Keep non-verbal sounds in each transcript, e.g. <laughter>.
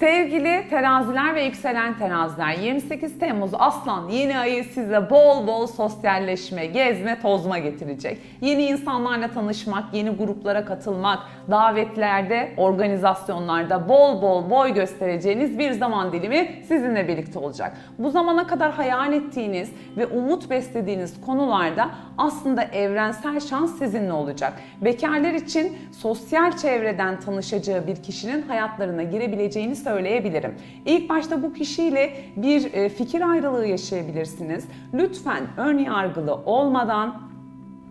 Sevgili teraziler ve yükselen teraziler 28 Temmuz Aslan yeni ayı size bol bol sosyalleşme, gezme, tozma getirecek. Yeni insanlarla tanışmak, yeni gruplara katılmak, davetlerde, organizasyonlarda bol bol boy göstereceğiniz bir zaman dilimi sizinle birlikte olacak. Bu zamana kadar hayal ettiğiniz ve umut beslediğiniz konularda aslında evrensel şans sizinle olacak. Bekarlar için sosyal çevreden tanışacağı bir kişinin hayatlarına girebileceğini söyleyebilirim. İlk başta bu kişiyle bir e, fikir ayrılığı yaşayabilirsiniz. Lütfen ön yargılı olmadan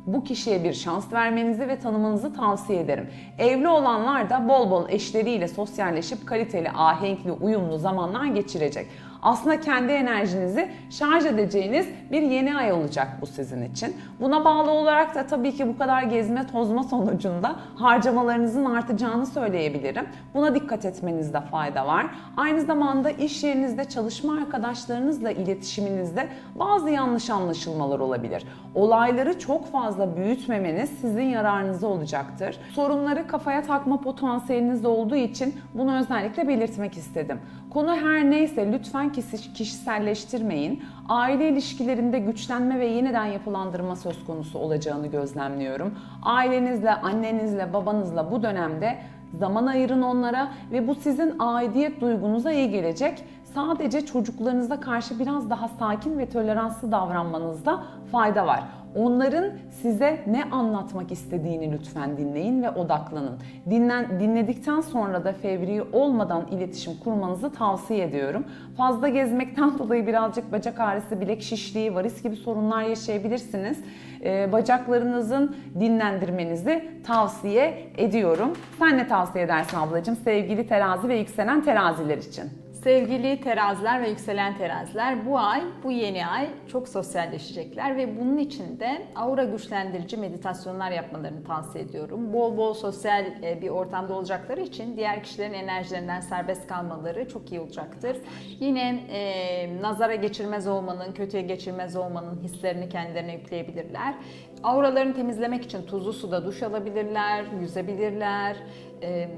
bu kişiye bir şans vermenizi ve tanımanızı tavsiye ederim. Evli olanlar da bol bol eşleriyle sosyalleşip kaliteli, ahenkli, uyumlu zamanlar geçirecek. Aslında kendi enerjinizi şarj edeceğiniz bir yeni ay olacak bu sizin için. Buna bağlı olarak da tabii ki bu kadar gezme tozma sonucunda harcamalarınızın artacağını söyleyebilirim. Buna dikkat etmenizde fayda var. Aynı zamanda iş yerinizde çalışma arkadaşlarınızla iletişiminizde bazı yanlış anlaşılmalar olabilir. Olayları çok fazla büyütmemeniz sizin yararınıza olacaktır. Sorunları kafaya takma potansiyeliniz olduğu için bunu özellikle belirtmek istedim. Konu her neyse lütfen kişiselleştirmeyin. Aile ilişkilerinde güçlenme ve yeniden yapılandırma söz konusu olacağını gözlemliyorum. Ailenizle, annenizle, babanızla bu dönemde zaman ayırın onlara ve bu sizin aidiyet duygunuza iyi gelecek. Sadece çocuklarınıza karşı biraz daha sakin ve toleranslı davranmanızda fayda var. Onların size ne anlatmak istediğini lütfen dinleyin ve odaklanın. Dinlen, dinledikten sonra da fevri olmadan iletişim kurmanızı tavsiye ediyorum. Fazla gezmekten <laughs> dolayı birazcık bacak ağrısı, bilek şişliği, varis gibi sorunlar yaşayabilirsiniz. Ee, bacaklarınızın dinlendirmenizi tavsiye ediyorum. Sen ne tavsiye edersin ablacığım sevgili terazi ve yükselen teraziler için? Sevgili teraziler ve yükselen teraziler bu ay, bu yeni ay çok sosyalleşecekler ve bunun için de aura güçlendirici meditasyonlar yapmalarını tavsiye ediyorum. Bol bol sosyal e, bir ortamda olacakları için diğer kişilerin enerjilerinden serbest kalmaları çok iyi olacaktır. Yine e, nazara geçirmez olmanın, kötüye geçirmez olmanın hislerini kendilerine yükleyebilirler. Auralarını temizlemek için tuzlu suda duş alabilirler, yüzebilirler. E,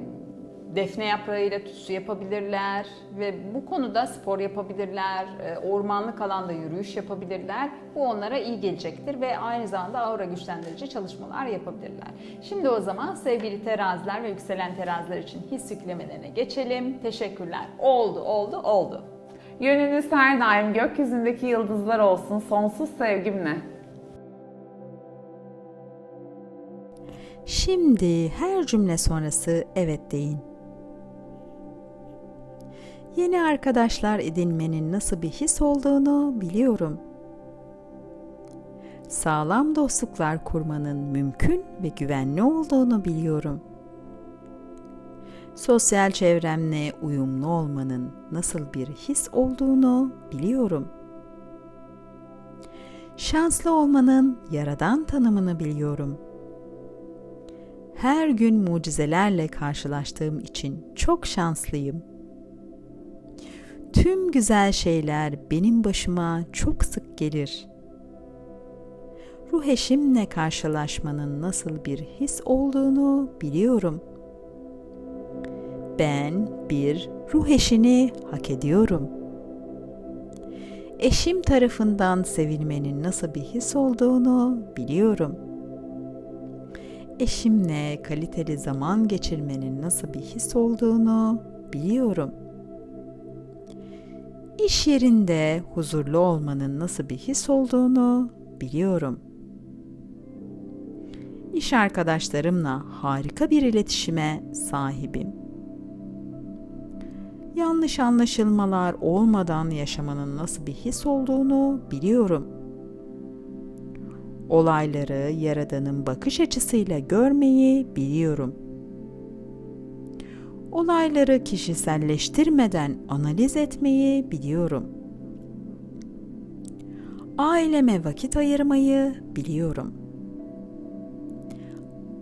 defne yaprağıyla tütsü yapabilirler ve bu konuda spor yapabilirler, e, ormanlık alanda yürüyüş yapabilirler. Bu onlara iyi gelecektir ve aynı zamanda aura güçlendirici çalışmalar yapabilirler. Şimdi o zaman sevgili teraziler ve yükselen teraziler için his yüklemelerine geçelim. Teşekkürler. Oldu, oldu, oldu. Yönünüz her daim gökyüzündeki yıldızlar olsun sonsuz sevgimle. Şimdi her cümle sonrası evet deyin. Yeni arkadaşlar edinmenin nasıl bir his olduğunu biliyorum. Sağlam dostluklar kurmanın mümkün ve güvenli olduğunu biliyorum. Sosyal çevremle uyumlu olmanın nasıl bir his olduğunu biliyorum. Şanslı olmanın yaradan tanımını biliyorum.'' her gün mucizelerle karşılaştığım için çok şanslıyım. Tüm güzel şeyler benim başıma çok sık gelir. Ruh eşimle karşılaşmanın nasıl bir his olduğunu biliyorum. Ben bir ruh eşini hak ediyorum. Eşim tarafından sevilmenin nasıl bir his olduğunu biliyorum.'' eşimle kaliteli zaman geçirmenin nasıl bir his olduğunu biliyorum. İş yerinde huzurlu olmanın nasıl bir his olduğunu biliyorum. İş arkadaşlarımla harika bir iletişime sahibim. Yanlış anlaşılmalar olmadan yaşamanın nasıl bir his olduğunu biliyorum.'' olayları Yaradan'ın bakış açısıyla görmeyi biliyorum. Olayları kişiselleştirmeden analiz etmeyi biliyorum. Aileme vakit ayırmayı biliyorum.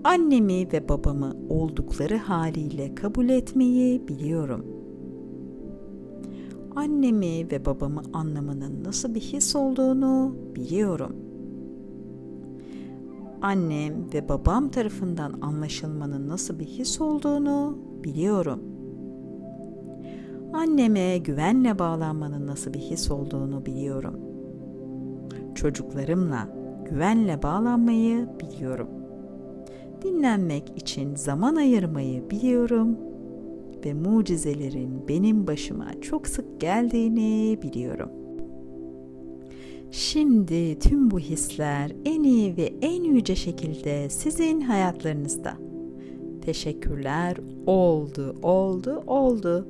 Annemi ve babamı oldukları haliyle kabul etmeyi biliyorum. Annemi ve babamı anlamanın nasıl bir his olduğunu biliyorum annem ve babam tarafından anlaşılmanın nasıl bir his olduğunu biliyorum. Anneme güvenle bağlanmanın nasıl bir his olduğunu biliyorum. Çocuklarımla güvenle bağlanmayı biliyorum. Dinlenmek için zaman ayırmayı biliyorum ve mucizelerin benim başıma çok sık geldiğini biliyorum. Şimdi tüm bu hisler en iyi ve en yüce şekilde sizin hayatlarınızda. Teşekkürler oldu, oldu, oldu.